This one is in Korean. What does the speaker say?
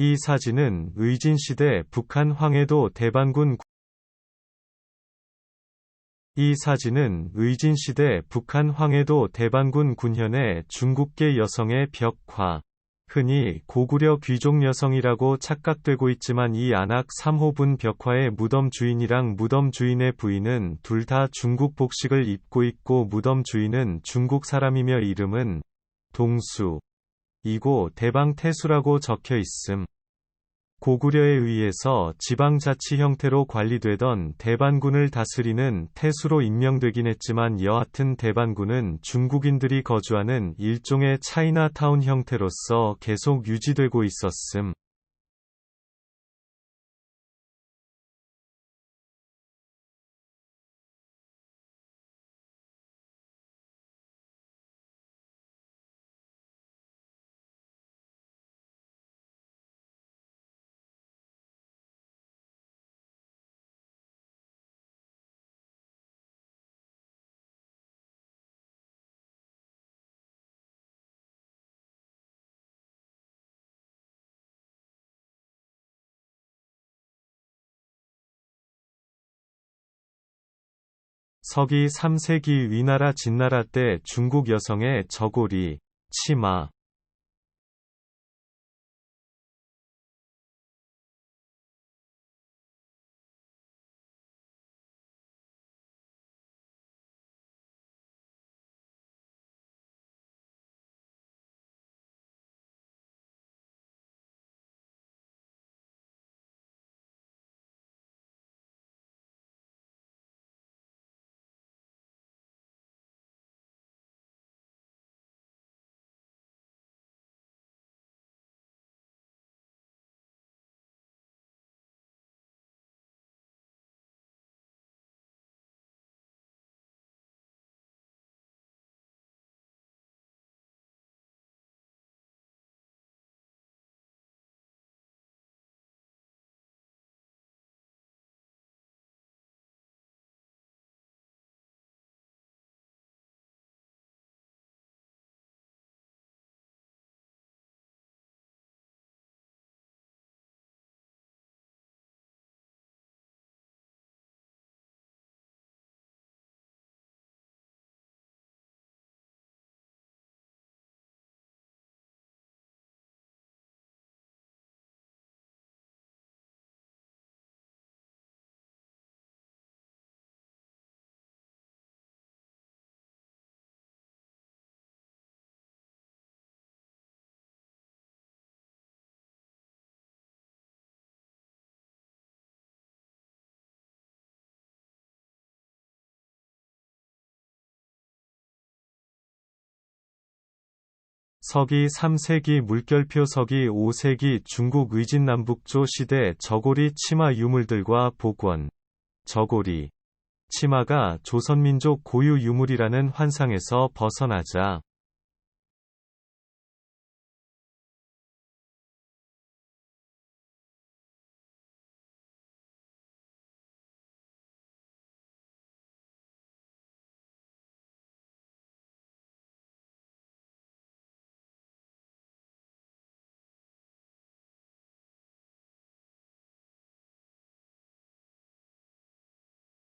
이 사진은 의진시대 북한 황해도 대반군 이 사진은 의진시대 북한 황해도 대반군 군현의 중국계 여성의 벽화. 흔히 고구려 귀족 여성이라고 착각되고 있지만 이 안악 3호분 벽화의 무덤 주인이랑 무덤 주인의 부인은 둘 다 중국 복식을 입고 있고 무덤 주인은 중국 사람이며 이름은 동수. 이고 대방태수라고 적혀 있음. 고구려에 의해서 지방자치 형태로 관리되던 대반군을 다스리는 태수로 임명되긴 했지만 여하튼 대반군은 중국인들이 거주하는 일종의 차이나타운 형태로서 계속 유지되고 있었음. 서기 3세기 위나라 진나라 때 중국 여성의 저고리, 치마, 서기 3세기 물결표 서기 5세기 중국 의진 남북조 시대 저고리 치마 유물들과 복원. 저고리. 치마가 조선민족 고유 유물이라는 환상에서 벗어나자